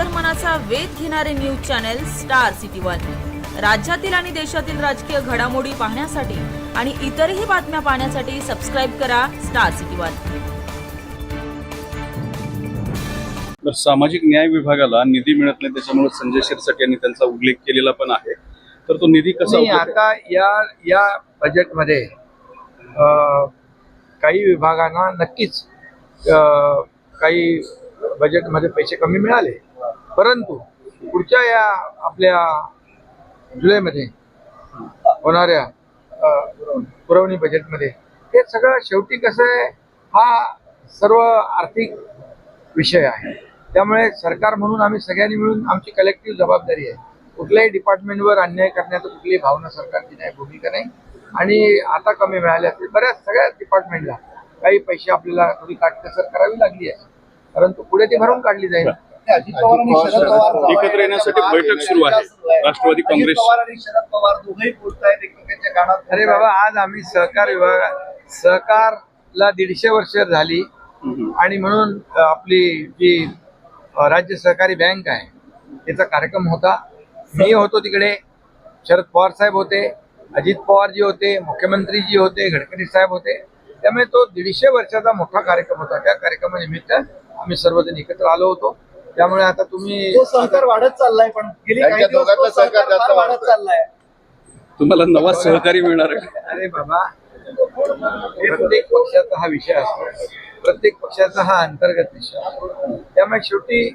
अंतर्मनाचा वेध घेणारे news channel Star City one. राज्यातील आणि देशातील राजकीय घडामोडी पाहण्यासाठी आणि इतरही बातम्या पाहण्यासाठी सबस्क्राईब करा स्टार सिटी वन. तर सामाजिक न्याय विभागाला निधी मिळत नाही त्याच्यामुळे संजय शिरसाट यांनी त्यांचा उल्लेख केलेला पण आहे. तर तो निधी कसा आता या या बजेटमध्ये अ, काही विभागांना नक्कीच अ, काही बजेटमध्ये पैसे कमी मिळाले. परंतु पुढच्या या आपल्या जुलैमध्ये होणाऱ्या पुरवणी बजेटमध्ये हे सगळं शेवटी कसं आहे हा सर्व आर्थिक विषय आहे. त्यामुळे सरकार म्हणून आम्ही सगळ्यांनी मिळून आमची कलेक्टिव्ह जबाबदारी आहे. कुठल्याही डिपार्टमेंटवर अन्याय करण्याचं कुठलीही भावना सरकारची नाही भूमिका नाही. आणि आता कमी मिळाले असतील बऱ्याच सगळ्याच डिपार्टमेंटला काही पैसे आपल्याला थोडी काटकसर करावी लागली आहे. परंतु पुढे ती भरून काढली जाईल. अजित पवार आणि शरद पवार एकत्र येण्यासाठी बैठक सुरू आहे. राष्ट्रवादी काँग्रेस- पवार आणि शरद पवार दोघेही बोलतायत एकमेकांच्या कानात. अरे बाबा आज आम्ही सहकार विभाग सहकारला दीडशे वर्ष झाली. आणि म्हणून आपली जी राज्य सहकारी बँक आहे त्याचा कार्यक्रम होता. मी होतो तिकडे शरद पवार साहेब होते अजित पवार जी होते मुख्यमंत्री जी होते गडकरी साहेब होते. त्यामुळे तो दीडशे वर्षाचा मोठा कार्यक्रम होता. त्या कार्यक्रमानिमित्त आम्ही सर्वजण एकत्र आलो होतो. त्यामुळे आता तुम्ही तो सहकार वाढत चाललाय पण गेली काही त्यांच्या दिवस तो दोघांचं सहकार सहकार फार जास्त वाढत वाढतंय. चाललाय. तुम्हाला नवा सहकारी मिळणार आहे. अरे बाबा प्रत्येक पक्षाचा हा विषय असतो. प्रत्येक पक्षाचा हा अंतर्गत विषय असतो. त्यामुळे शेवटी